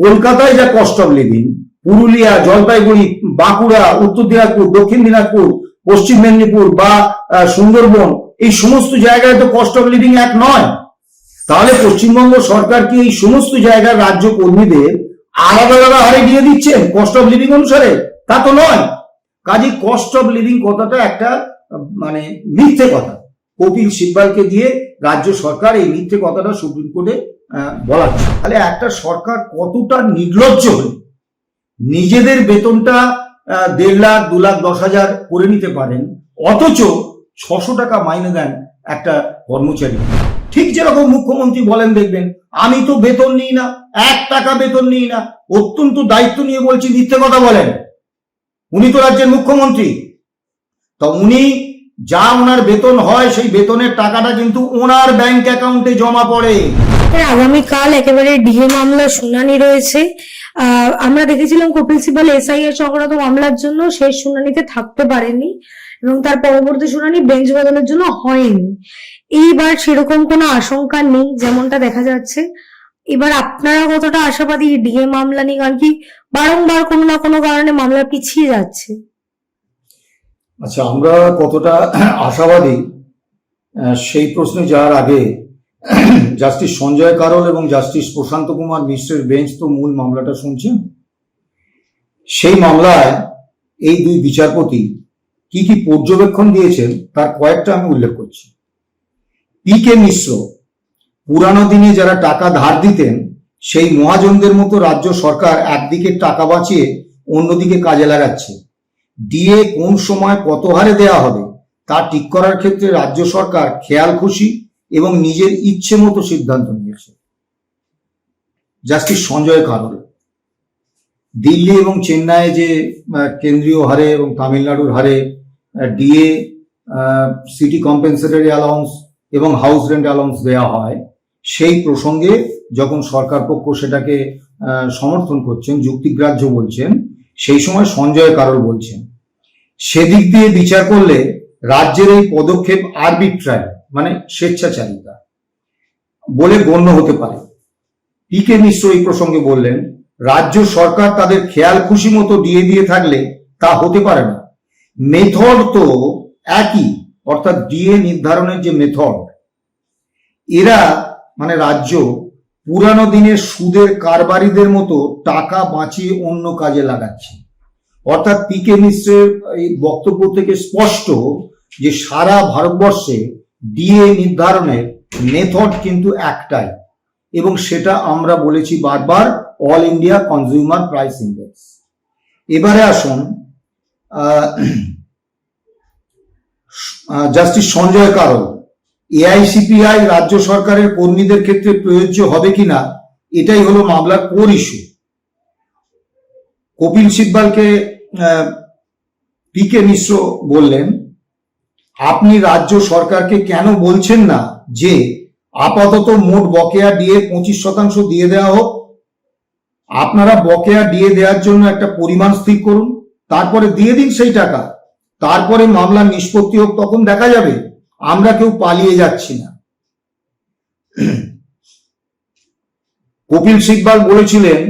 কলকাতায় যা cost of living Purulia, Jalpaiguri, Bankura, উত্তর দিনাজপুর, দক্ষিণ দিনাজপুর, পশ্চিম মেদিনীপুর বা সুন্দরবন, এই সমস্ত জায়গায় তো কস্ট অফ লিভিং এক নয়। তাহলে পশ্চিমবঙ্গ সরকার কি এই সমস্ত জায়গার রাজ্য কর্মীদের আলাদা আলাদা হারে দিয়ে দিচ্ছেন কস্ট অফ লিভিং অনুসারে? তা তো নয়। কাজে কস্ট অফ লিভিং কথাটা একটা মানে মিথ্যে কথা। কপিল সিব্বালকে দিয়ে রাজ্য সরকার এই মিথ্যে কথাটা সুপ্রিম কোর্টে আহ, বলাচ্ছে তাহলে একটা সরকার কতটা নির্লজ্জ হলে? নিজেদের বেতনটা দেড় লাখ দু লাখ দশ হাজার করে নিতে পারেন অথচ ছশো টাকা মাইনে দেন একটা কর্মচারী। ঠিক যেরকম মুখ্যমন্ত্রী বলেন দেখবেন আমি তো বেতন নিই না এক টাকা বেতন নিই না অত্যন্ত দায়িত্ব নিয়ে বলছি মিথ্যে কথা বলেন। উনি তো রাজ্যের মুখ্যমন্ত্রী। তা উনি যা ওনার বেতন হয় সেই বেতনের টাকাটা কিন্তু ওনার ব্যাংক অ্যাকাউন্টে জমা পড়ে। আগামীকাল একেবারে ডিএ মামলা শুনানি রয়েছে। আমরা দেখেছিলাম কপিল সিবাল এসআইআর সংক্রান্ত মামলার জন্য শেষ শুনানিতে থাকতে পারেনি এবং তার পরবর্তী শুনানি বেঞ্চ বদলের জন্য হয়নি। এইবার সেরকম কোনো আশঙ্কা নেই যেমনটা দেখা যাচ্ছে। এবার আপনারা কতটা আশাবাদী ডিএ মামলা নিয়ে? কারণ কি বারংবার কোনো না কোনো কারণে মামলা পিছিয়ে যাচ্ছে। আচ্ছা আমরা কতটা আশাবাদী সেই প্রশ্নে যাওয়ার আগে জাস্টিস সঞ্জয় কারল এবং জাস্টিস প্রশান্ত কুমার মিশ্রের বেঞ্চ তো মূল মামলাটা শুনছেন? সেই মামলায় এই দুই বিচারপতি কি কি পর্যবেক্ষণ দিয়েছেন তার কয়েকটা আমি উল্লেখ করছি। পি কে মিশ্র পুরানো দিনে যারা টাকা ধার দিতেন, সেই মহাজনদের মতো রাজ্য সরকার একদিকে টাকা বাঁচিয়ে অন্যদিকে কাজে লাগাচ্ছে। ডিএ কোন সময় কত হারে দেওয়া হবে তা ঠিক করার ক্ষেত্রে রাজ্য সরকার খেয়াল খুশি এবং নিজের ইচ্ছে মতো সিদ্ধান্ত নিয়েছে। জাস্টিস সঞ্জয় কারল। দিল্লি এবং চেন্নাইয়ে যে কেন্দ্রীয় হারে এবং তামিলনাড়ুর হারে ডিএ সিটি কম্পেনসেটরি অ্যালাউন্স এবং হাউস রেন্ট অ্যালাউন্স দেওয়া হয়, সেই প্রসঙ্গে যখন সরকার পক্ষ সেটাকে সমর্থন করছেন, যুক্তিগ্রাহ্য বলছেন, সেই সময় সঞ্জয় কারল বলছেন, সেদিক দিয়ে বিচার করলে রাজ্যের এই পদক্ষেপ আরবিট্রারি মানে স্বেচ্ছাচারিতা বলে গণ্য হতে পারে। পি কে মিশ্র এই প্রসঙ্গে বললেন, রাজ্য সরকার তাদের খেয়াল খুশি মতো দিয়ে দিয়ে থাকলে তা হতে পারে না। মেথড তো একই, অর্থাৎ ডিএ নির্ধারণের যে মেথড, এরা মানে রাজ্য পুরানো দিনের সুদের কারবারিদের মতো টাকা বাঁচিয়ে অন্য কাজে লাগাচ্ছে। অর্থাৎ পি কে মিশ্রের এই বক্তব্য থেকে স্পষ্ট যে সারা ভারতবর্ষে ডিএ নির্ধারণের মেথড কিন্তু একটাই, এবং সেটা আমরা বলেছি বারবার all India consumer price index এবারে আসুন জাস্টিস সঞ্জয় কারল এআইসিপিআই রাজ্য সরকারের কর্মীদের ক্ষেত্রে প্রযোজ্য হবে কিনা, এটাই হলো মামলার কোর ইস্যু কপিল সিব্বালকে পি কে মিশ্র বললেন আপনি রাজ্য সরকারকে কেন বলছেন না যে আপাতত মোট বকেয়া ডিএ পঁচিশ শতাংশ দিয়ে দেওয়া হোক? আপনারা বকেয়া ডিএ দেওয়ার জন্য একটা পরিমাণ স্থির করুন, তারপরে দিয়ে দিন সেই টাকা। তারপরে মামলার নিষ্পত্তি হোক, তখন দেখা যাবে। আমরা কেউ পালিয়ে যাচ্ছি না। কপিল সিব্বাল বলেছিলেন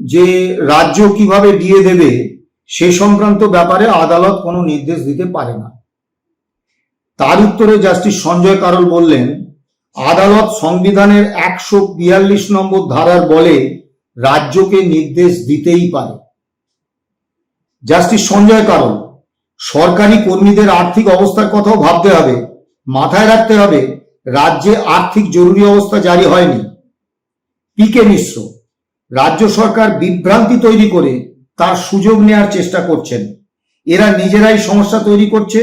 যে রাজ্য কীভাবে দিয়ে দেবে, সে সংক্রান্ত ব্যাপারে আদালত কোনো নির্দেশ দিতে পারে না। তার উত্তরে জাস্টিস সঞ্জয় কারল বললেন, আদালত সংবিধানের একশো বিয়াল্লিশ নম্বর ধারার বলে রাজ্যকে নির্দেশ দিতেই পারে। জাস্টিস সঞ্জয় কারল, সরকারি কর্মীদের আর্থিক অবস্থার কথাও ভাবতে হবে। মাথায় রাখতে হবে, রাজ্যে আর্থিক জরুরি অবস্থা জারি হয়নি। পি কে মিশ্র, রাজ্য সরকার বিভ্রান্তি তৈরি করে তার সুযোগ নেয়ার চেষ্টা করছেন। এরা নিজেরাই সমস্যা তৈরি করছে।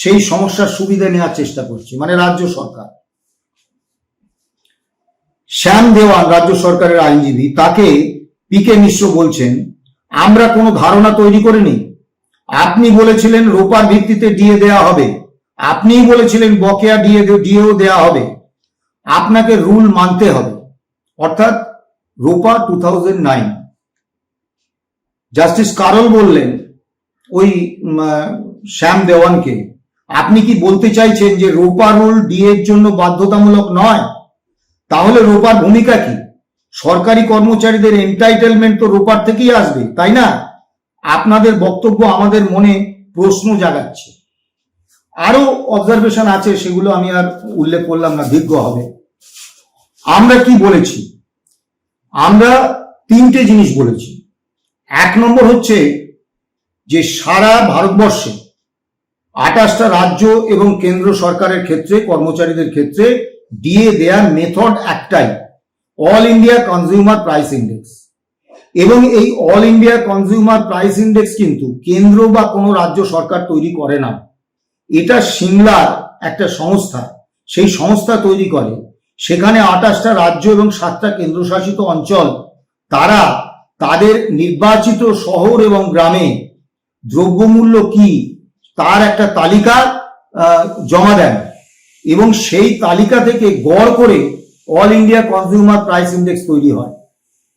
সেই সমস্যার সুবিধা নেওয়ার চেষ্টা করছি মানে রাজ্য সরকার। শ্যাম দেওয়ান রাজ্য সরকারের আইনজীবী, তাকে পি কে মিশ্র বলছেন, আমরা কোনো ধারণা তৈরি করিনি। আপনি বলেছিলেন রোপার ভিত্তিতে ডিএ দেওয়া হবে। আপনিই বলেছিলেন বকেয়া ডিএ ডিএও দেওয়া হবে। আপনাকে রুল মানতে হবে। অর্থাৎ ROPA two nine. Justice Karol বললেন, ওই শ্যাম দেওয়ানকে আপনি কি বলতে চাইছেন যে রোপা রুল ডিএর জন্য বাধ্যতামূলক নয়? তাহলে রোপার ভূমিকা কি? সরকারি কর্মচারীদের এন্টাইটেলমেন্ট তো রোপার থেকেই আসবে, তাই না? আপনাদের বক্তব্য আমাদের মনে প্রশ্ন জাগাচ্ছে। আরও অবজারভেশন আছে, সেগুলো আমি আর উল্লেখ করলাম না, দীর্ঘ হবে। আমরা কি বলেছি? আমরা তিনটে জিনিস বলেছি। এক নম্বর হচ্ছে যে সারা ভারতবর্ষে আঠাশটা রাজ্য এবং কেন্দ্র সরকারের ক্ষেত্রে, কর্মচারীদের ক্ষেত্রে ডিএ দেয়ার মেথড একটাই all India consumer price index এবং এই all India consumer price index কিন্তু কেন্দ্র বা কোনো রাজ্য সরকার তৈরি করে না। এটা সিমলার একটা সংস্থা। সেই সংস্থা তৈরি করে। সেখানে আঠাশটা রাজ্য এবং সাতটা কেন্দ্রশাসিত অঞ্চল, তারা তাদের নির্বাচিত শহর এবং গ্রামে দ্রব্যমূল্য কি তার একটা তালিকা জমা দেন। এবং সেই তালিকা থেকে গড় করে all India consumer price index তৈরি হয়।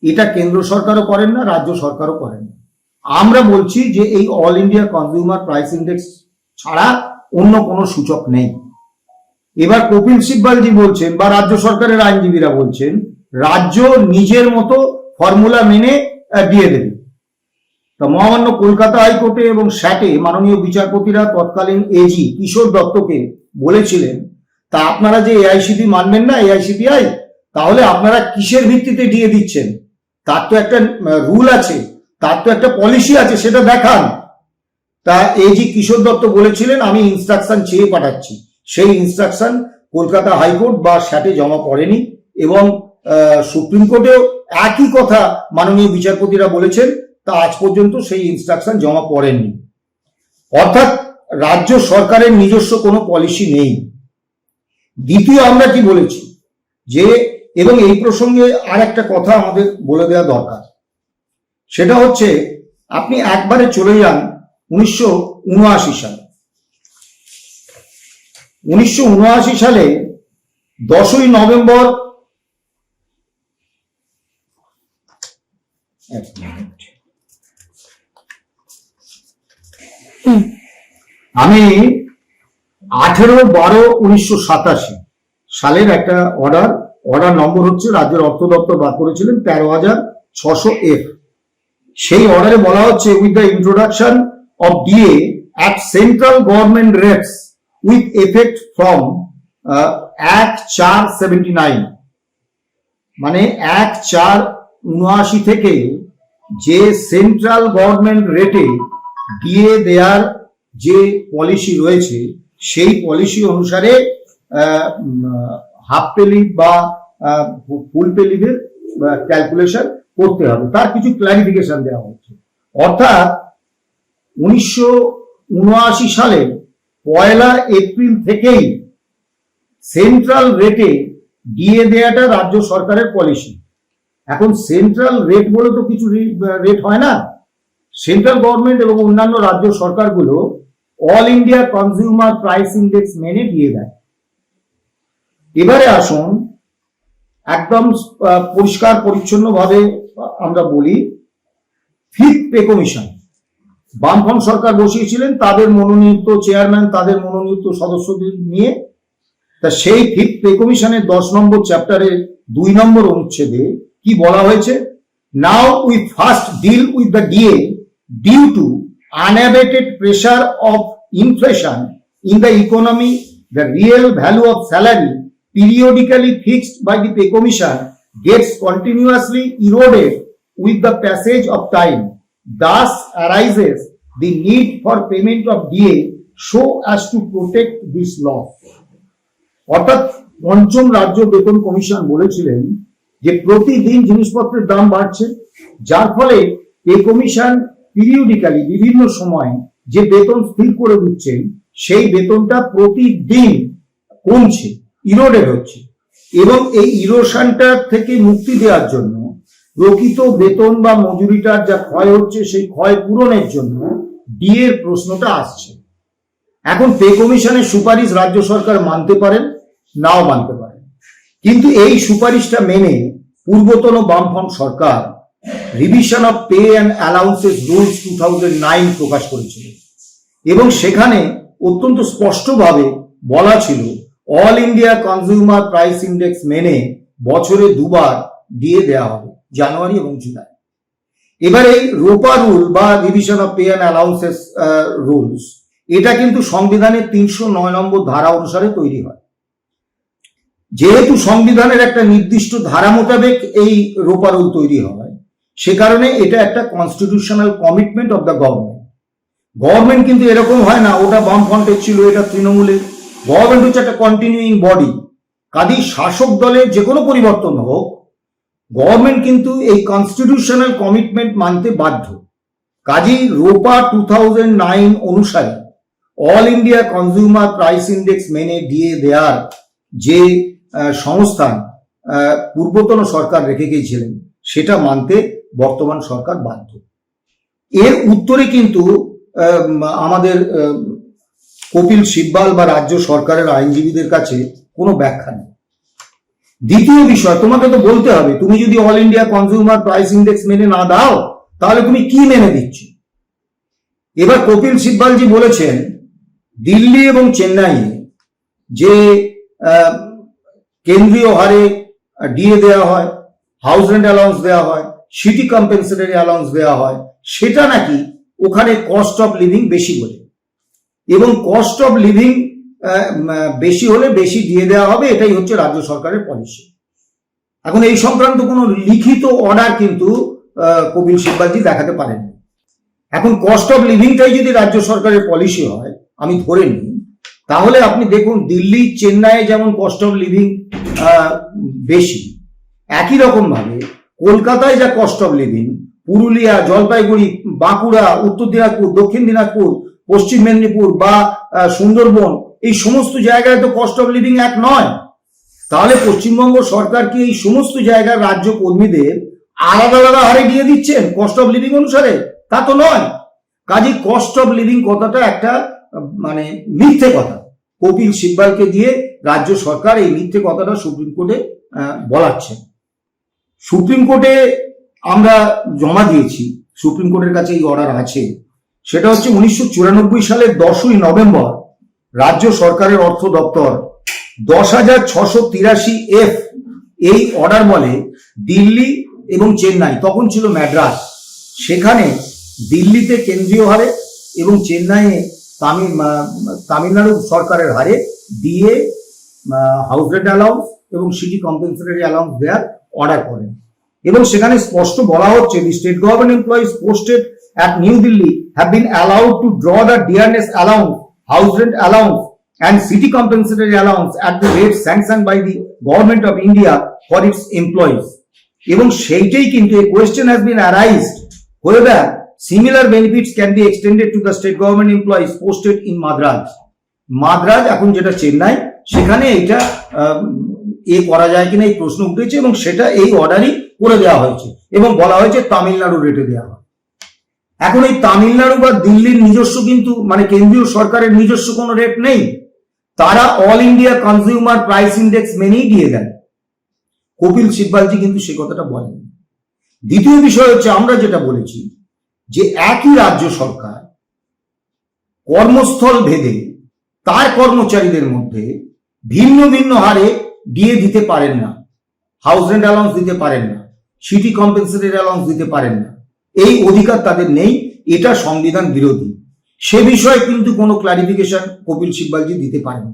এটা কেন্দ্র সরকারও করেন না, রাজ্য সরকারও করেন না। আমরা বলছি যে এই all India consumer price index ছাড়া অন্য কোনো সূচক নেই। এবার কপিল সিব্বালজি বলছেন বা রাজ্য সরকারের আইনজীবীরা বলছেন, রাজ্য নিজের মতো ফর্মুলা মেনে দিয়ে দেবে। তা মহামান্য কলকাতা হাইকোর্টে এবং স্যাটে মাননীয় বিচারপতিরা তৎকালীন এজি কিশোর দত্তকে বলেছিলেন, তা আপনারা যে এআইসিপি মানবেন না এআইসিপিআই তাহলে আপনারা কিসের ভিত্তিতে দিয়ে দিচ্ছেন? তার তো একটা রুল আছে, তার তো একটা পলিসি আছে, সেটা দেখান। তা এজি কিশোর দত্ত বলেছিলেন, আমি ইনস্ট্রাকশন চেয়ে পাঠাচ্ছি। সেই ইনস্ট্রাকশন কলকাতা হাইকোর্ট বা স্যাটে জমা পড়েনি এবং সুপ্রিম কোর্টেও একই কথা মাননীয় বিচারপতিরা বলেছেন তা আজ পর্যন্ত সেই ইনস্ট্রাকশন জমা পড়েননি। অর্থাৎ রাজ্য সরকারের নিজস্ব কোনো পলিসি নেই। দ্বিতীয় আমরা কি বলেছি? যে এবং এই প্রসঙ্গে আর একটা কথা আমাদের বলে দেওয়া দরকার। সেটা হচ্ছে, আপনি একবারে চলে যান উনিশশো উনআশি সালে। উনিশশো উনআশি সালে দশই নভেম্বর এক আমি আঠেরো বারো উনিশশো সাতাশি সালের একটা অর্ডার অর্ডার নম্বর হচ্ছে রাজ্যের অর্থ দপ্তর বার করেছিলেন তেরো হাজার ছশো এফ। সেই অর্ডারে বলা হচ্ছে with the introduction of DA at central government rates with effect from এক চার সেভেন্টি নাইন মানে এক চার উনআশি থেকে যে সেন্ট্রাল গভর্নমেন্ট রেটে ডিএ দেয়ার যে পলিসি রয়েছে, সেই পলিসি অনুসারে হাফ পে লিভ বা ফুল পে লিভের ক্যালকুলেশন করতে হবে। তার কিছু ক্লারিফিকেশন দেওয়া হচ্ছে। অর্থাৎ উনিশশো উনআশি সালে পয়লা এপ্রিল থেকেই সেন্ট্রাল রেটে ডিএ দেয়াটা রাজ্য সরকারের পলিসি এখন সেন্ট্রাল রেট বলে তো কিছু রেট হয় না। সেন্ট্রাল গভর্নমেন্ট এবং অন্যান্য রাজ্য সরকারগুলো all India consumer price index মেনে দিয়ে দেয়। এবারে আসুন, একদম পরিষ্কার পরিচ্ছন্ন ভাবে আমরা বলি ফিফথ পে কমিশন। বামফ্রন্ট সরকার বসিয়েছিলেন, তাদের মনোনীত চেয়ারম্যান, তাদের মনোনীত সদস্যদের নিয়ে। তা সেই ফিফথ পে কমিশনের দশ নম্বর চ্যাপ্টারের দুই নম্বর অনুচ্ছেদে কি বলা হয়েছে? Now we first deal with the DA due to unabated pressure of inflation in the economy the real value of salary periodically fixed by the pay commission gets continuously eroded with the passage of time thus arises the need for payment of DA so as to protect this law অর্থাৎ পঞ্চম রাজ্য বেতন commission বলেছিলেন যে প্রতিদিন জিনিসপত্রের দাম বাড়ছে যার ফলে পে কমিশন পিরিয়ডিক্যালি বিভিন্ন সময় যে বেতন স্থির করে দিচ্ছেন সেই বেতনটা প্রতিদিন কমছে ইরোডেড হচ্ছে। এবং এই ইরোশনটা থেকে মুক্তি দেওয়ার জন্য, প্রকৃত বেতন বা মজুরিটার যা ক্ষয় হচ্ছে, সেই ক্ষয় পূরণের জন্য ডিএর প্রশ্নটা আসছে। এখন পে কমিশনের সুপারিশ রাজ্য সরকার মানতে পারেন, নাও মানতে পারেন। কিন্তু এই সুপারিশটা মেনে পূর্বতন বামফ্রন্ট সরকার revision of pay and allowances rules two প্রকাশ করেছিল। এবং সেখানে অত্যন্ত স্পষ্টভাবে বলা ছিল all India consumer price index মেনে বছরে দুবার দিয়ে দেওয়া হবে, জানুয়ারি এবং জুলাই। এবার রোপা রুল বা revision of pay and allowances rules এটা কিন্তু সংবিধানের তিনশো নয় নম্বর ধারা অনুসারে তৈরি হয়। যেহেতু সংবিধানের একটা নির্দিষ্ট ধারা মোতাবেক এই রোপা রুল তৈরি হয় সে কারণে এটা একটা constitutional commitment of the government government কিন্তু এরকম হয় না, ওটা বামফ্রন্টের ছিল, এটা তৃণমূলের। গভর্নমেন্ট হচ্ছে একটা কন্টিনিউইং বডি কাজেই শাসক দলের যে কোনো পরিবর্তন হোক গভর্নমেন্ট কিন্তু এই কনস্টিটিউশনাল কমিটমেন্ট মানতে বাধ্য। কাজেই রোপা টু থাউজেন্ড নাইন অনুসারে all India consumer price index মেনে দিয়ে দেওয়ার যে সংস্থান পূর্বতন সরকার রেখে গিয়েছিলেন, সেটা মানতে বর্তমান সরকার বাধ্য। এর উত্তরে কিন্তু আমাদের কপিল সিব্বাল বা রাজ্য সরকারের আইনজীবীদের কাছে কোনো ব্যাখ্যা নেই। দ্বিতীয় বিষয়, তোমাকে তো বলতে হবে, তুমি যদি all India consumer price index মেনে না দাও, তাহলে তুমি কি মেনে দিচ্ছ এবার কপিল সিব্বালজি বলেছেন, দিল্লি এবং চেন্নাইয়ে যে কেন্দ্রীয় হারে ডিএ দেওয়া হয় হাউস রেন্ট অ্যালাউন্স দেওয়া হয় সিটি কম্পেনসেটরি অ্যালাউন্স দেওয়া হয়, সেটা নাকি ওখানে কস্ট অফ লিভিং বেশি বলে। এবং কস্ট অফ লিভিং বেশি হলে বেশি দিয়ে দেওয়া হবে, এটাই হচ্ছে রাজ্য সরকারের পলিসি এখন এই সংক্রান্ত কোনো লিখিত অর্ডার কিন্তু কপিল সিব্বালজি দেখাতে পারেন এখন কস্ট অফ লিভিংটাই যদি রাজ্য সরকারের পলিসি হয়, আমি ধরে নিই, তাহলে আপনি দেখুন, দিল্লি, চেন্নাইয়ে যেমন কস্ট অফ লিভিং বেশি, একই রকম ভাবে কলকাতায় যা cost of living Purulia Jalpaiguri Bankura উত্তর দিনাজপুর দক্ষিণ দিনাজপুর পশ্চিম মেদিনীপুর বা সুন্দরবন এই সমস্ত জায়গায় তো কস্ট অফ লিভিং এক নয়। তাহলে পশ্চিমবঙ্গ সরকার কি এই সমস্ত জায়গার রাজ্য কর্মীদের আলাদা আলাদা হারে দিয়ে দিচ্ছেন কস্ট অফ লিভিং অনুসারে? তা তো নয়। কাজে কস্ট অফ লিভিং কথাটা একটা মানে মিথ্যে কথা। কপিল সিব্বালকে দিয়ে রাজ্য সরকার এই মিথ্যে কথাটা সুপ্রিম কোর্টে আহ, বলাচ্ছেন সুপ্রিম কোর্টে আমরা জমা দিয়েছি, সুপ্রিম কোর্টের কাছে এই অর্ডার আছে। সেটা হচ্ছে উনিশশো চুরানব্বই সালের দশই নভেম্বর, রাজ্য সরকারের অর্থ দপ্তর, দশ হাজার ছশো তিরাশি এফ এই অর্ডার বলে দিল্লি এবং চেন্নাই। তখন ছিল ম্যাড্রাস সেখানে দিল্লিতে কেন্দ্রীয় হারে এবং চেন্নাইয়ে তামিল তামিলনাড়ু সরকারের হারে দিয়ে হাউস রেন্ট অ্যালাউন্স এবং সিটি কম্পেনসেটরি অ্যালাউন্স দেওয়ার অর্ডার করেন এবং সেখানে স্পষ্ট বলা হচ্ছে the state government employees posted at New Delhi have been allowed to draw the dearness allowance, house rent allowance, and city compensatory allowance at the rate sanctioned by the government of India for its employees. এবং সেইটাই কিন্তু a question has been arised whether similar benefits can be extended to the state government employees posted in Madras. Madras, এখন যেটা চেন্নাই, সেখানে এটা এ করা যায় কিনা এই প্রশ্ন উঠেছে এবং সেটা এই অর্ডারই করে দেওয়া হয়েছে এবং বলা হয়েছে তামিলনাড়ু রেটে দেওয়া হয় এখন এই তামিলনাড়ু বা দিল্লির নিজস্ব কিন্তু মানে কেন্দ্রীয় সরকারের নিজস্ব কোনো রেট নেই। তারা all India consumer price index মেনেই দিয়ে দেন। কপিল সিব্বালজি কিন্তু সে কথাটা বলেন। দ্বিতীয় বিষয় হচ্ছে আমরা যেটা বলেছি, যে একই রাজ্য সরকার কর্মস্থল ভেদে তার কর্মচারীদের মধ্যে ভিন্ন ভিন্ন হারে দিয়ে দিতে পারেন না হাউস রেন্ট অ্যালাউন্স দিতে পারেন না সিটি কম্পেনসেটরি অ্যালাউন্স দিতে পারেন না। এই অধিকার তাদের নেই, এটা সংবিধান বিরোধী। সে বিষয়ে কিন্তু কোনো ক্লারিফিকেশন কপিল সিব্বালজি দিতে পারেন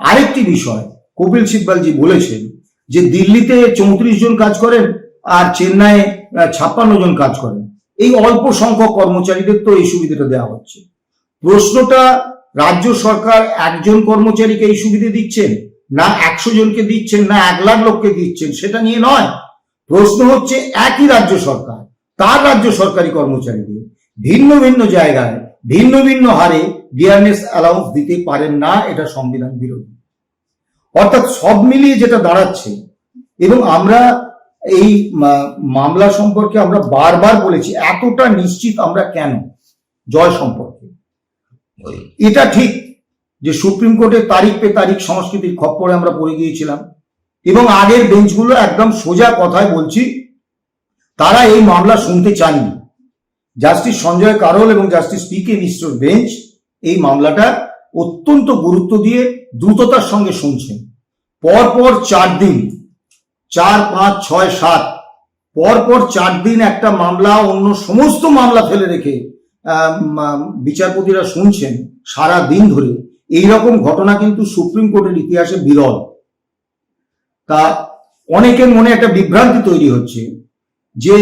আরেকটি বিষয়, কপিল সিব্বালজি বলেছেন যে দিল্লিতে চৌত্রিশ জন কাজ করেন আর চেন্নাইয়ে ছাপ্পান্ন জন কাজ করেন। এই অল্প সংখ্যক কর্মচারীদের তো এই সুবিধাটা দেওয়া হচ্ছে। প্রশ্নটা রাজ্য সরকার একজন কর্মচারীকে এই সুবিধা দিচ্ছেন, না একশো জনকে দিচ্ছেন, না এক লাখ লোককে দিচ্ছেন, সেটা নিয়ে নয়। প্রশ্ন হচ্ছে, একই রাজ্য সরকার, তার রাজ্য সরকারি কর্মচারীদের ভিন্ন ভিন্ন জায়গায়, ভিন্ন ভিন্ন হারে ডিয়ারনেস অ্যালাউন্স দিতে পারেন না, এটা সংবিধান বিরোধী। অর্থাৎ সব মিলিয়ে যেটা দাঁড়াচ্ছে, এবং আমরা এই মামলা সম্পর্কে আমরা বারবার বলেছি, এতটা নিশ্চিত আমরা কেন? জয় সম্পর্কে। এটা ঠিক যে সুপ্রিম কোর্টের তারিখ পে তারিখ সংস্কৃতির খপ্পরে আমরা পড়ে গিয়েছিলাম এবং আগের বেঞ্চগুলো একদম সোজা কথায় বলছি, তারা এই মামলা শুনতে চাননি। জাস্টিস সঞ্জয় কারোল এবং জাস্টিস পি কে মিশ্রর বেঞ্চ এই মামলাটা অত্যন্ত গুরুত্ব দিয়ে দ্রুততার সঙ্গে শুনছেন। পরপর চার দিন, চার, পাঁচ, ছয়, সাত, পরপর চার দিন একটা মামলা অন্য সমস্ত মামলা ফেলে রেখে বিচারপতিরা শুনছেন সারা দিন ধরে এই রকম ঘটনা কিন্তু সুপ্রিম কোর্টের ইতিহাসে বিরল। তা অনেকের মনে একটা বিভ্রান্তি তৈরি হচ্ছে যে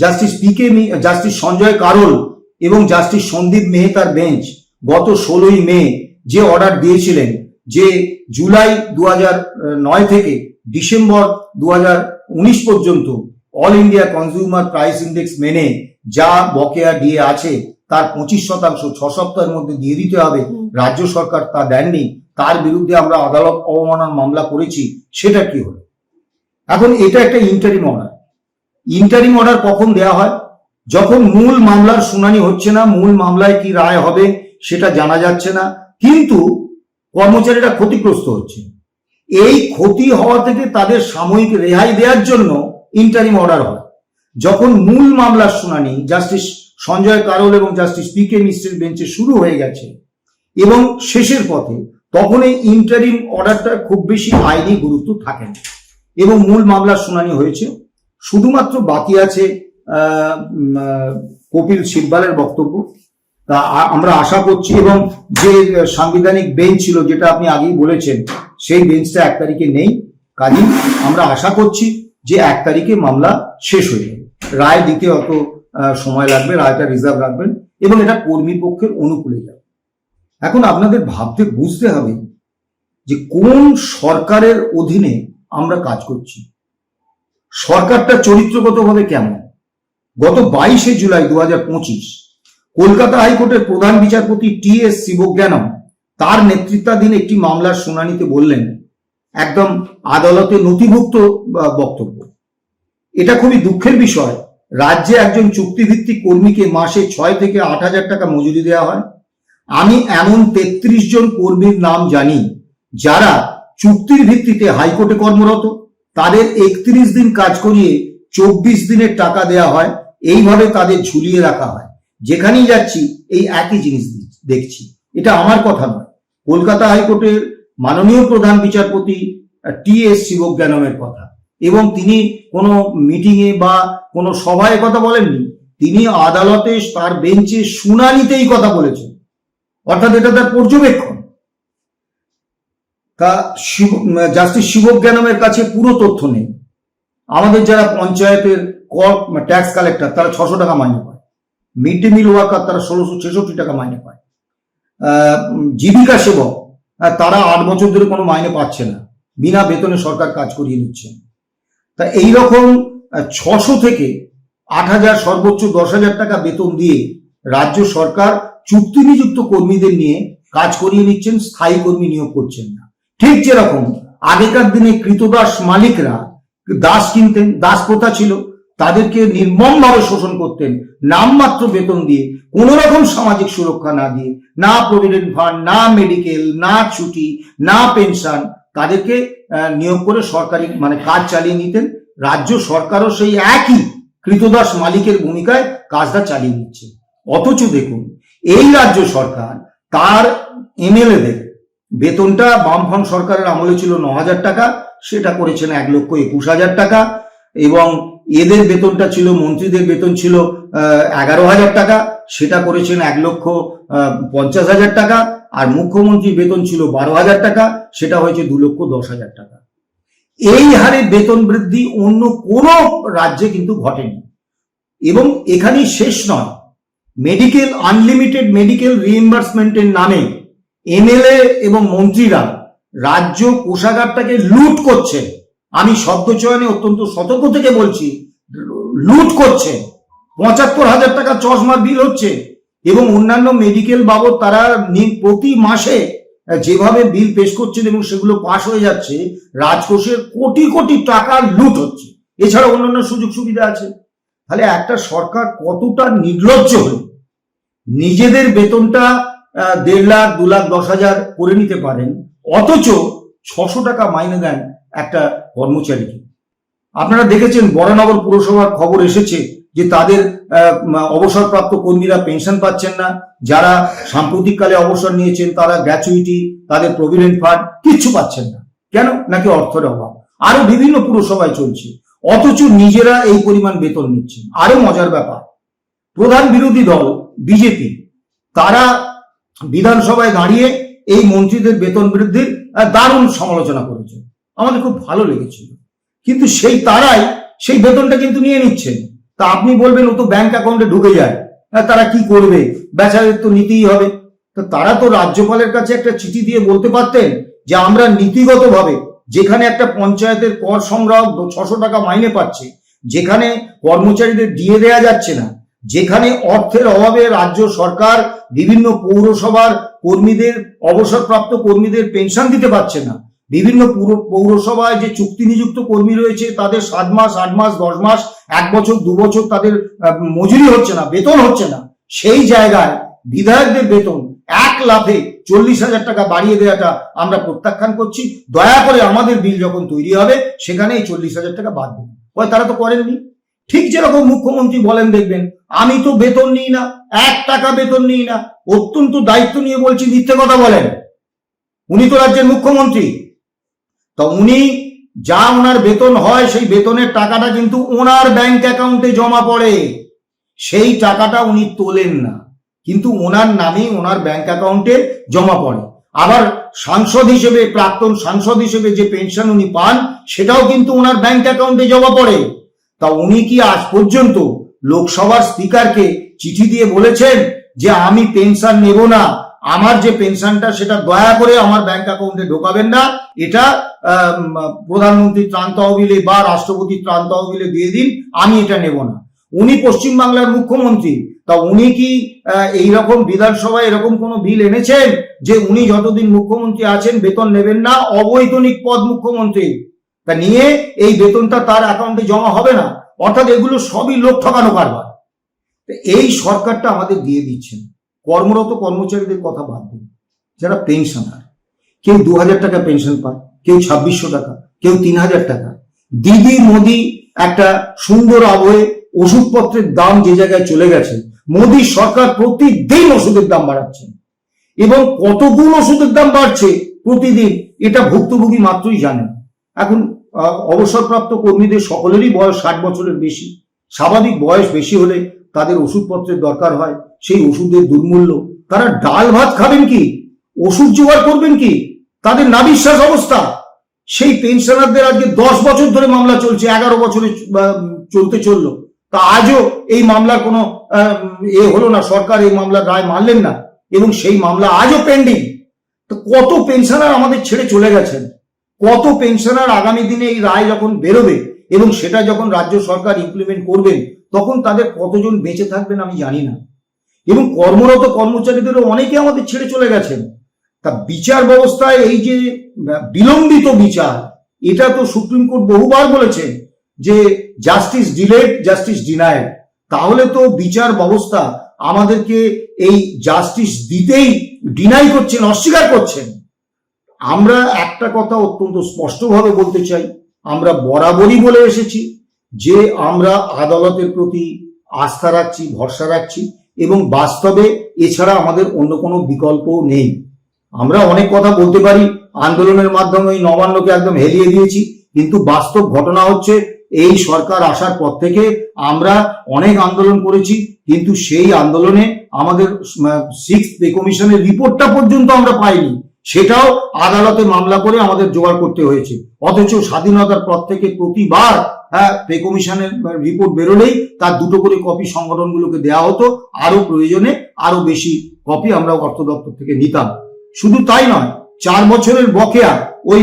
justice P K justice Sanjay Karol এবং জাস্টিস সন্দীপ মেহতার বেঞ্চ গত ষোলোই মে যে অর্ডার দিয়েছিলেন যে জুলাই দু নয় থেকে ডিসেম্বর দু উনিশ পর্যন্ত all India consumer price index মেনে যা বকেয়া দিয়ে আছে তার পঁচিশ শতাংশ ছ সপ্তাহের মধ্যে দিয়ে দিতে হবে। রাজ্য সরকার তা দেননি। তার বিরুদ্ধে আমরা আদালত অবমাননার মামলা করেছি। সেটা কি হলো? এখন এটা একটা ইন্টারিম অর্ডার ইন্টারিম অর্ডার কখন দেয়া হয়? যখন মূল মামলার শুনানি হচ্ছে না মূল মামলায় কি রায় হবে সেটা জানা যাচ্ছে না। কিন্তু কর্মচারীরা ক্ষতিগ্রস্ত হচ্ছে। এই ক্ষতি হওয়া থেকে তাদের সাময়িক রেহাই দেওয়ার জন্য ইন্টারিম অর্ডার হয়। যখন মূল মামলার শুনানি জাস্টিস সঞ্জয় কারোল এবং জাস্টিস পি কে মিস্ত্রির বেঞ্চে শুরু হয়ে গেছে। এবং শেষের পথে তখন এই ইন্টারিম অর্ডারটা খুব বেশি আইনি গুরুত্ব থাকে না। এবং মূল মামলার শুনানি হয়েছে। শুধুমাত্র বাকি আছে কপিল সিব্বালের বক্তব্য। তা আমরা আশা করছি এবং যে সাংবিধানিক বেঞ্চ ছিল, যেটা আপনি আগেই বলেছেন, সেই বেঞ্চটা এক তারিখে নেই। কাজেই আমরা আশা করছি যে এক তারিখে মামলা শেষ হয়ে যাবে। রায় দিতে অত সময় লাগবে, রায়টা রিজার্ভ রাখবেন এবং এটা কর্মী পক্ষের অনুকূলে যাবে। এখন আপনাদের ভাবতে বুঝতে হবে যে কোন সরকারের অধীনে আমরা কাজ করছি। সরকারটা চরিত্রগতভাবে কেমন? গত বাইশে জুলাই দু হাজার পঁচিশ কলকাতা হাইকোর্টের প্রধান বিচারপতি টি এস শিবজ্ঞানম তার নেতৃত্বাধীন একটি মামলার শুনানিতে বললেন, একদম আদালতে নথিভুক্ত বক্তব্য। এটা খুবই দুঃখের বিষয়। রাজ্যে একজন চুক্তিভিত্তিক কর্মীকে মাসে ছয় থেকে আট হাজার টাকা মজুরি দেওয়া হয়। আমি এমন তেত্রিশ জন কর্মীর নাম জানি যারা চুক্তির ভিত্তিতে হাইকোর্টে কর্মরত। তাদের একত্রিশ দিন কাজ করিয়ে চব্বিশ দিনের টাকা দেওয়া হয়। এইভাবে তাদের ঝুলিয়ে রাখা হয়। যেখানেই যাচ্ছি, এই একই জিনিস দেখছি। এটা আমার কথা নয়। কলকাতা হাইকোর্টের মাননীয় প্রধান বিচারপতি টি এস শিবজ্ঞানমের কথা। এবং তিনি কোনো মিটিংয়ে বা কোনো সভায় কথা বলেননি। তিনি আদালতে তার বেঞ্চে শুনানিতেই কথা বলেছেন। অর্থাৎ এটা তার পর্যবেক্ষণ। তা শিব জাস্টিস শিবজ্ঞানমের কাছে পুরো তথ্য নেই। আমাদের যারা পঞ্চায়েতের কর ট্যাক্স কালেক্টর তারা ছশো টাকা মাইনে পায়। মিড ডে মিল ওয়ার্কার তারা ষোলোশো ছেষট্টি টাকা মাইনে পায়। জীবিকা সেবক তারা আট বছর ধরে কোনো মাইনে পাচ্ছে না। বিনা বেতনে সরকার কাজ করিয়ে নিচ্ছেন তা এই রকম ছশো থেকে আট হাজার, সর্বোচ্চ দশ হাজার টাকা বেতন দিয়ে রাজ্য সরকার চুক্তি নিযুক্ত কর্মীদের নিয়ে কাজ করিয়ে নিচ্ছেন, স্থায়ী কর্মী নিয়োগ করছেন না। ঠিক যেরকম আগেকার দিনে কৃতদাস মালিকরা দাস কিনতেন, দাস প্রথা ছিল, তাদেরকে নির্মমভাবে শোষণ করতেন, নামমাত্র বেতন দিয়ে, কোন রকম সামাজিক সুরক্ষা না দিয়ে, না প্রভিডেন্ট ফান্ড, না মেডিকেল, না ছুটি, না পেনশন, তাদেরকে নিয়োগ করে সরকারি মানে কাজ চালিয়ে নিতেন। রাজ্য সরকারও সেই একই কৃতদাস মালিকের ভূমিকায় কাজটা চালিয়ে নিচ্ছে। অথচ দেখুন, এই রাজ্য সরকার, তার এমএলএদের বেতনটা বামফ্রন্ট সরকারের আমলে ছিল ন হাজার টাকা, সেটা করেছেন এক লক্ষ একুশ হাজার টাকা, এবং এদের বেতনটা ছিল, মন্ত্রীদের বেতন ছিল এগারো হাজার টাকা, সেটা করেছেন এক লক্ষ পঞ্চাশ হাজার টাকা, আর মুখ্যমন্ত্রীর বেতন ছিল বারো হাজার টাকা সেটা হয়েছে দু লক্ষ দশ হাজার টাকা। এই হারে বেতন বৃদ্ধি অন্য কোনো রাজ্যে কিন্তু ঘটেনি। এবং এখানেই শেষ নয়। মেডিকেল আনলিমিটেড মেডিকেল রিএম্বার্সমেন্টের নামে এমএলএ এবং মন্ত্রীরা রাজ্য কোষাগারটাকে লুট করছে। আমি শব্দ চয়নে অত্যন্ত সতর্ক থেকে বলছি, লুট করছে। পঁচাত্তর হাজার টাকা চশমার বিল হচ্ছে এবং অন্যান্য মেডিকেল বাবদ তারা প্রতি মাসে যেভাবে বিল পেশ করছেন এবং সেগুলো পাশ হয়ে যাচ্ছে, রাজকোষের কোটি কোটি টাকা লুট হচ্ছে। এছাড়া অন্যান্য সুযোগ সুবিধা আছে। তাহলে একটা সরকার কতটা নির্লজ্জ হয়ে নিজেদের বেতনটা দেড় লাখ, দু লাখ, দশ হাজার করে নিতে পারেন, অথচ ছশো টাকা মাইনে দেন একটা কর্মচারীকে। আপনারা দেখেছেন বরানগর পুরসভার খবর এসেছে যে তাদের অবসরপ্রাপ্ত কর্মীরা পেনশন পাচ্ছেন না, যারা সাম্প্রতিককালে অবসর নিয়েছেন, তারা গ্র্যাচুইটি তাদের প্রভিডেন্ট ফান্ড কিচ্ছু পাচ্ছেন না। কেন? নাকি অর্থের অভাব। আরও বিভিন্ন পুরসভায় চলছে। অথচ নিজেরা এই পরিমাণ বেতন নিচ্ছে আরও মজার ব্যাপার। প্রধান বিরোধী দল, বিজেপি, তারা বিধানসভায় দাঁড়িয়ে এই মন্ত্রীদের বেতন বৃদ্ধির দারুণ সমালোচনা করেছে। আমাদের খুব ভালো লেগেছিল। কিন্তু সেই তারাই সেই বেতনটা কিন্তু নিয়ে নিচ্ছেন। তা আপনি বলবেন ও তো ব্যাংক অ্যাকাউন্টে ঢুকে যায়। হ্যাঁ, তারা কি করবে? বেচারের তো নিতেই হবে। তো তারা তো রাজ্যপালের কাছে একটা চিঠি দিয়ে বলতে পারতেন যে আমরা নীতিগতভাবে যেখানে একটা পঞ্চায়েতের কর সংগ্রহ ছশো টাকা মাইনে পাচ্ছে যেখানে কর্মচারীদের দিয়ে দেয়া যাচ্ছে না যেখানে অর্থের অভাবে রাজ্য সরকার বিভিন্ন পৌরসভার কর্মীদের অবসরপ্রাপ্ত কর্মীদের পেনশন দিতে পারছে না। বিভিন্ন পৌরসভায় যে চুক্তি নিযুক্ত কর্মী রয়েছে তাদের সাত মাস আট মাস দশ মাস এক বছর, দু বছর তাদের মজুরি হচ্ছে না, বেতন হচ্ছে না। সেই জায়গায় বিধায়কদের বেতন এক লাফে চল্লিশ হাজার টাকা বাড়িয়ে দেওয়াটা আমরা প্রত্যাখ্যান করছি। দয়া করে আমাদের বিল যখন তৈরি হবে সেখানে এই চল্লিশ হাজার টাকা বাদ ওই তারা তো করেননি। ঠিক যেরকম মুখ্যমন্ত্রী বলেন, দেখবেন, আমি তো বেতন নিই না, এক টাকা বেতন নিই না, অত্যন্ত দায়িত্ব নিয়ে বলছি, মিথ্যে কথা বলেন। উনি তো রাজ্যের মুখ্যমন্ত্রী। তা উনি যা ওনার বেতন হয়, সেই বেতনের টাকাটা কিন্তু ওনার ব্যাংক অ্যাকাউন্টে জমা পড়ে। সেই টাকাটা উনি তোলেন না। কিন্তু ওনার নামে ওনার ব্যাংক অ্যাকাউন্টে জমা পড়ে। আবার সাংসদ হিসেবে, প্রাক্তন সাংসদ হিসেবে যে পেনশন উনি পান, সেটাও কিন্তু ওনার ব্যাংক অ্যাকাউন্টে জমা পড়ে। তা উনি কি আজ পর্যন্ত লোকসভার স্পিকারকে চিঠি দিয়ে বলেছেন যে, আমি পেনশন নেব না আমার যে পেনশনটা, সেটা দয়া করে আমার ব্যাংক অ্যাকাউন্টে ঢোকাবেন না। এটা প্রধানমন্ত্রী ত্রাণ তহবিলে বা রাষ্ট্রপতি ত্রাণ তহবিলে দিয়ে দিন, আমি এটা নেব না। উনি পশ্চিমবাংলার মুখ্যমন্ত্রী, তা উনি কি এইরকম বিধানসভায় এরকম কোনো বিল এনেছেন যে উনি যতদিন মুখ্যমন্ত্রী আছেন, বেতন নেবেন না? অবৈতনিক পদ মুখ্যমন্ত্রী। তা নিয়ে এই বেতনটা তার অ্যাকাউন্টে জমা হবে না। অর্থাৎ এগুলো সবই লোক ঠকানো কারবার। এই সরকারটা আমাদের দিয়ে দিচ্ছেন। কর্মরত কর্মচারীদের কথা বাদ দিন। যারা পেনশনার, কেউ দু হাজার টাকা পেনশন পায়, কেউ ছাব্বিশশো টাকা, কেউ তিন হাজার টাকা। দিদি মোদি একটা সুন্দর আবহে ওষুধপত্রের দাম যে জায়গায় চলে গেছে, মোদী সরকার প্রতিদিন ওষুধের দাম বাড়াচ্ছেন এবং কত গুণ ওষুধের দাম বাড়ছে প্রতিদিন, এটা ভুক্তভোগী মাত্রই জানেন এখন অবসরপ্রাপ্ত কর্মীদের সকলেরই বয়স ষাট বছরের বেশি। স্বাভাবিক বয়স বেশি হলে তাদের ওষুধপত্রের দরকার হয়। সেই ওষুধের দুর্মূল্য? তারা ডাল ভাত খাবেন কি? ওষুধ জোগাড় করবেন কি? তাদের নাবিশ্বাস অবস্থা। সেই পেনশনারদের আজকে দশ বছর ধরে মামলা চলছে, এগারো বছরে চলতে চলল। তা আজও এই মামলার কোনো এ হলো না, সরকার এই মামলার রায় মানলেন না। এবং সেই মামলা আজও পেন্ডিং। তো কত পেনশনার আমাদের ছেড়ে চলে গেছেন? কত পেনশনার আগামী দিনে এই রায় যখন বেরোবে এবং সেটা যখন রাজ্য সরকার ইমপ্লিমেন্ট করবেন, তখন তাদের কতজন বেঁচে থাকবেন আমি জানি না। এবং কর্মরত কর্মচারীদেরও অনেকে আমাদের ছেড়ে চলে গেছেন। তা বিচার ব্যবস্থায় এই যে বিলম্বিত বিচার, এটা তো সুপ্রিম কোর্ট বহুবার বলেছেন যে জাস্টিস ডিলেড জাস্টিস ডিনায়েড তাহলে তো বিচার ব্যবস্থা আমাদেরকে এই জাস্টিস দিতেই ডিনাই করছেন, অস্বীকার করছেন। আমরা একটা কথা অত্যন্ত স্পষ্টভাবে বলতে চাই। আমরা বরাবরই বলে এসেছি যে আমরা আদালতের প্রতি আস্থা রাখছি, ভরসা রাখছি। এবং বাস্তবে এছাড়া আমাদের অন্য কোনো বিকল্প নেই। আমরা অনেক কথা বলতে পারি, আন্দোলনের মাধ্যমে ওই নবান্নকে একদম হেলিয়ে দিয়েছি, কিন্তু বাস্তব ঘটনা হচ্ছে এই সরকার আসার পর থেকে আমরা অনেক আন্দোলন করেছি, কিন্তু সেই আন্দোলনে আমাদের সিক্স পে কমিশনের রিপোর্টটা পর্যন্ত আমরা পাইনি। সেটাও আদালতে মামলা করে আমাদের জোগাড় করতে হয়েছে। অথচ স্বাধীনতার পর থেকে প্রতিবার হ্যাঁ পে কমিশনের রিপোর্ট বেরোলেই তার দুটো করে কপি সংগঠনগুলোকে দেওয়া হতো আরও প্রয়োজনে আরও বেশি কপি আমরা অর্থ দপ্তর থেকে নিতাম। শুধু তাই নয়, চার বছরের বকেয়া ওই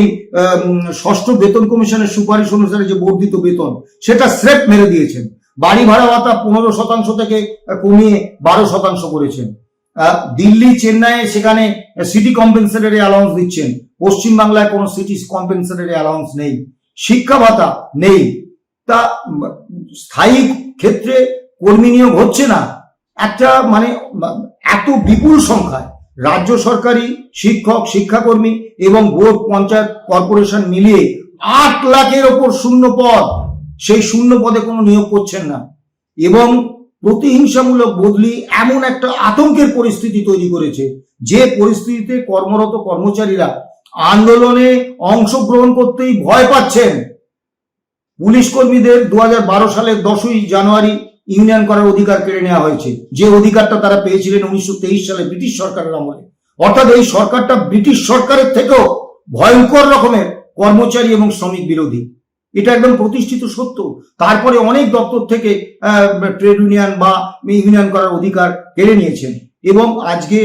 ষষ্ঠ বেতন কমিশনের সুপারিশ অনুসারে যে বর্ধিত বেতন, সেটা স্রেপ মেরে দিয়েছেন। বাড়ি ভাড়া ভাতা পনেরো শতাংশ থেকে কমিয়ে বারো শতাংশ করেছেন। দিল্লি, চেন্নাইয়ে সেখানে সিটি কম্পেনসেটরি অ্যালাউন্স দিচ্ছেন। পশ্চিমবাংলায় কোনো সিটি কম্পেনসেটরি অ্যালাউন্স নেই। শিক্ষা ভাতা নেই। তা স্থায়ী ক্ষেত্রে কর্মী নিয়োগ হচ্ছে না। একটা মানে এত বিপুল সংখ্যায় রাজ্য সরকারি শিক্ষক, শিক্ষাকর্মী এবং বোর্ড পঞ্চায়েত কর্পোরেশন মিলিয়ে আট লাখের ওপর শূন্য পদ, সেই শূন্য পদে কোনো নিয়োগ করছেন না। এবং প্রতিহিংসামূলক বদলি এমন একটা আতঙ্কের পরিস্থিতি তৈরি করেছে, যে পরিস্থিতিতে কর্মরত কর্মচারীরা আন্দোলনে অংশগ্রহণ করতেই ভয় পাচ্ছেন। পুলিশ কর্মীদের দু হাজার বারো সালের দশই জানুয়ারি ইউনিয়ন করার অধিকার কেড়ে নেওয়া হয়েছে। যে অধিকারটা তারা পেয়েছিলেন উনিশশো তেইশ সালে ব্রিটিশ সরকারের আমলে। অর্থাৎ এই সরকারটা ব্রিটিশ সরকারের থেকেও ভয়ঙ্কর রকমের কর্মচারী এবং শ্রমিক বিরোধী। এটা একদম প্রতিষ্ঠিত সত্য। তারপরে অনেক দপ্তর থেকে ট্রেড ইউনিয়ন বা ইউনিয়ন করার অধিকার কেড়ে নিয়েছেন। এবং আজকে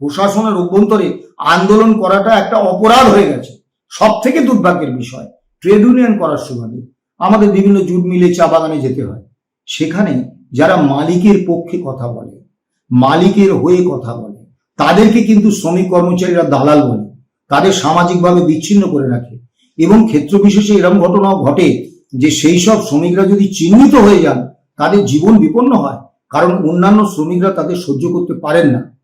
প্রশাসনের অভ্যন্তরে আন্দোলন করাটা একটা অপরাধ হয়ে গেছে। সব থেকে দুর্ভাগ্যের বিষয়। ট্রেড ইউনিয়ন করার সুবাদে আমাদের বিভিন্ন জুট মিলে চা বাগানে যেতে হয়। সেখানে যারা মালিকের পক্ষে কথা বলে, মালিকের হয়ে কথা বলে, তাদেরকে কিন্তু শ্রমিক কর্মচারীরা দালাল বলে। তাদের সামাজিকভাবে বিচ্ছিন্ন করে রাখে। এবং ক্ষেত্র বিশেষে এরকম ঘটনাও ঘটে যে সেই সব শ্রমিকরা যদি চিহ্নিত হয়ে যান, তাদের জীবন বিপন্ন হয়। কারণ অন্যান্য শ্রমিকরা তাদের সহ্য করতে পারেন না।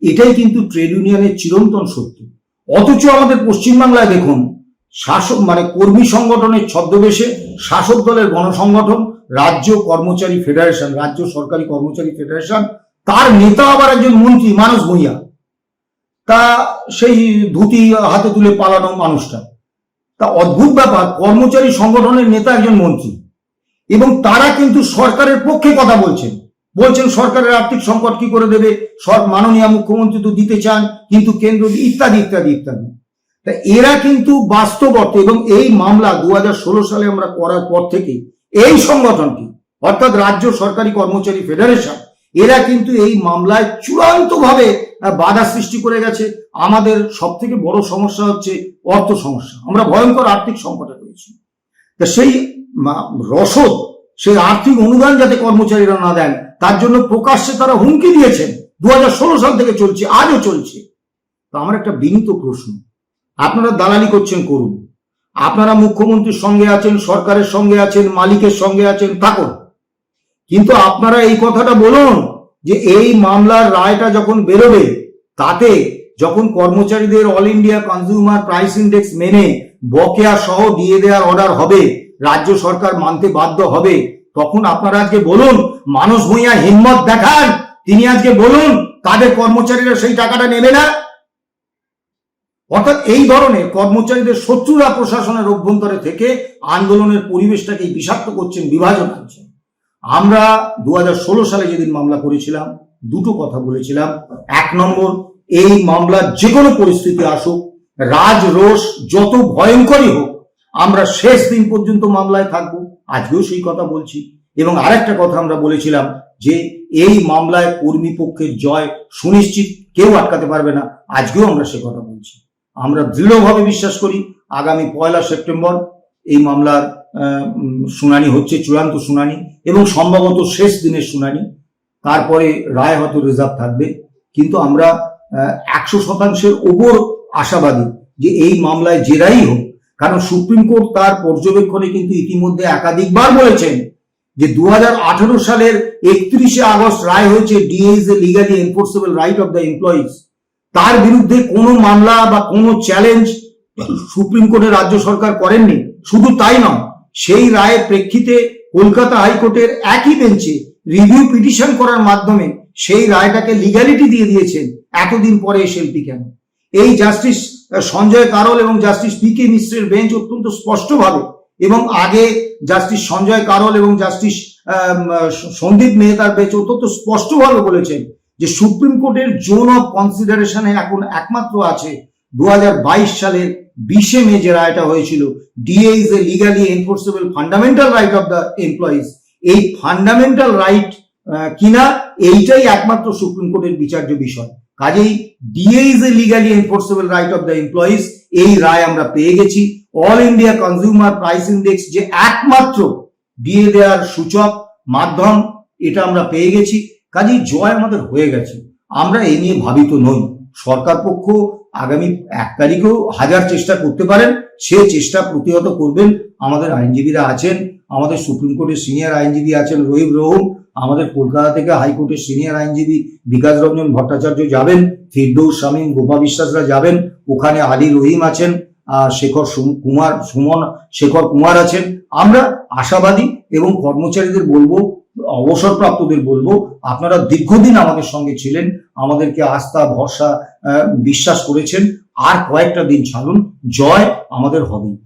এটাই কিন্তু ট্রেড ইউনিয়নের চিরন্তন সত্য অথচ আমাদের পশ্চিমবাংলায় দেখুন শাসক মানে কর্মী সংগঠনের ছদ্মবেশে শাসক দলের গণসংগঠন, রাজ্য কর্মচারী ফেডারেশন, রাজ্য সরকারি কর্মচারী ফেডারেশন, তার নেতা আবার একজন মন্ত্রী, মানস ভূঁইয়া। তা সেই ধুতি হাতে তুলে পালানো মানুষটা। তা অদ্ভুত ব্যাপার, কর্মচারী সংগঠনের নেতা একজন মন্ত্রী। এবং তারা কিন্তু সরকারের পক্ষে কথা বলছেন। বলছেন সরকারের আর্থিক সংকট কি করে দেবে, সর- মাননীয় মুখ্যমন্ত্রী তো দিতে চান, কিন্তু কেন্দ্র ইত্যাদি ইত্যাদি ইত্যাদি। তা এরা কিন্তু বাস্তবত এবং এই মামলা দু হাজার ষোলো সালে আমরা করার পর থেকে এই সংগঠনটি অর্থাৎ রাজ্য সরকারি কর্মচারী ফেডারেশন, এরা কিন্তু এই মামলায় চূড়ান্তভাবে বাধা সৃষ্টি করে গেছে। আমাদের সব থেকে বড় সমস্যা হচ্ছে অর্থ সমস্যা। আমরা ভয়ঙ্কর আর্থিক সংকটে রয়েছি তা সেই রসদ, সেই আর্থিক অনুদান যাতে কর্মচারীরা না দেন, তার জন্য প্রকাশ্যে তারা হুমকি দিয়েছেন। দু হাজার ষোলো সাল থেকে চলছে, আজও চলছে। তো আমার একটা বিনীত প্রশ্ন। আপনারা দালালি করছেন, করুন। আপনারা মুখ্যমন্ত্রীর সঙ্গে আছেন, সরকারের সঙ্গে আছেন, মালিকের সঙ্গে আছেন, থাকুন। কিন্তু আপনারা এই কথাটা বলুন যে এই মামলার রায়টা যখন বেরোবে, তাতে যখন কর্মচারীদের all India consumer price index মেনে বকেয়া সহ দিয়ে দেওয়ার অর্ডার হবে, রাজ্য সরকার মানতে বাধ্য হবে, তখন আপনারা আজকে বলুন, মানুষ ভূঁইয়া হিম্মত দেখান, তিনি আজকে বলুন, তাদের কর্মচারীরা সেই টাকাটা নেবে না। অর্থাৎ এই ধরনের কর্মচারীদের শত্রুরা প্রশাসনের অভ্যন্তরে থেকে আন্দোলনের পরিবেশটাকে বিষাক্ত করছেন বিভাজন আনছেন আমরা দু হাজার ষোলো সালে যেদিন মামলা করেছিলাম, দুটো কথা বলেছিলাম। এক নম্বর, এই মামলার যে কোনো পরিস্থিতি আসুক রাজ রোষ যত ভয়ঙ্করই হোক, আমরা শেষ দিন পর্যন্ত মামলায় থাকব, আজকেও সেই কথা বলছি। এবং আরেকটা কথা আমরা বলেছিলাম যে, এই মামলায় কর্মী পক্ষের জয় সুনিশ্চিত, কেউ আটকাতে পারবে না, আজকেও আমরা সে কথা বলছি। আমরা দৃঢ়ভাবে বিশ্বাস করি, আগামী পয়লা সেপ্টেম্বর এই মামলার শুনানি হচ্ছে, চূড়ান্ত শুনানি, এবং সম্ভবত শেষ দিনের শুনানি। তারপরে রায় হয়তো রিজার্ভ থাকবে। কিন্তু আমরা একশো শতাংশের ওপর আশাবাদী যে এই মামলায় জেরাই হোক। কারণ সুপ্রিম কোর্ট তার পর্যবেক্ষণে কিন্তু ইতিমধ্যে একাধিকবার বলেছেন যে দু হাজার আঠারো সালের একত্রিশে আগস্ট রায় হয়েছে DA is a legally enforceable right of the employees তার বিরুদ্ধে কোনো মামলা বা কোনো চ্যালেঞ্জ সুপ্রিম কোর্টের রাজ্য সরকার করেননি। শুধু তাই নয়, সেই রায়ের প্রেক্ষিতে কলকাতা হাইকোর্টের একই বেঞ্চে রিভিউ পিটিশন করার মাধ্যমে সেই রায়টাকে লিগ্যালিটি দিয়ে দিয়েছেন এতদিন পরে এসএলপি কেন? এই জাস্টিস সঞ্জয় কারল এবং জাস্টিস পি কে মিশ্রের বেঞ্চ অত্যন্ত স্পষ্টভাবে এবং আগে জাস্টিস সঞ্জয় কারল এবং জাস্টিস সন্দীপ মেহতার বেঞ্চ অত্যন্ত স্পষ্টভাবে বলেছেন যে সুপ্রিম কোর্টের জোন অফ কনসিডারেশনে এখন একমাত্র আছে দু হাজার বাইশ সালের বিশে মে যে রায়টা হয়েছিল। DA is a legally enforceable fundamental right of the employees এই ফান্ডামেন্টাল রাইট কিনা এইটাই একমাত্র সুপ্রিম কোর্টের বিচার্য বিষয়। কাজেই DA is a legally enforceable right of the employees এই রায় আমরা পেয়ে গেছি। All India consumer price index যে একমাত্র দিয়ে দেওয়ার সূচক, মাধ্যম, এটা আমরা পেয়ে গেছি। কাজেই জয় আমাদের হয়ে গেছে। আমরা এই নিয়ে ভাবিত নই। সরকার পক্ষ আগামী এক তারিখেও হাজার চেষ্টা করতে পারেন। সে চেষ্টা প্রতিহত করবেন আমাদের আইনজীবীরা আছেন। আমাদের সুপ্রিম কোর্টের সিনিয়র আইনজীবী আছেন রহিব রহুম। আমাদের কলকাতা থেকে হাইকোর্টের সিনিয়র আইনজীবী বিকাশ রঞ্জন ভট্টাচার্য যাবেন। ফিরদৌস শামীম গোপা বিশ্বাসরা যাবেন। ওখানে আলী রহিম আছেন শেখর কুমার, সুমন, শেখর কুমার আছেন। আমরা আশাবাদী এবং কর্মচারীদের বলব অবসরপ্রাপ্তদের বলব, আপনারা দীর্ঘদিন আমাদের সঙ্গে ছিলেন, আমাদেরকে আস্থা, ভরসা বিশ্বাস করেছেন, আর কয়েকটা দিন ছাড়ুন, জয় আমাদের হবেই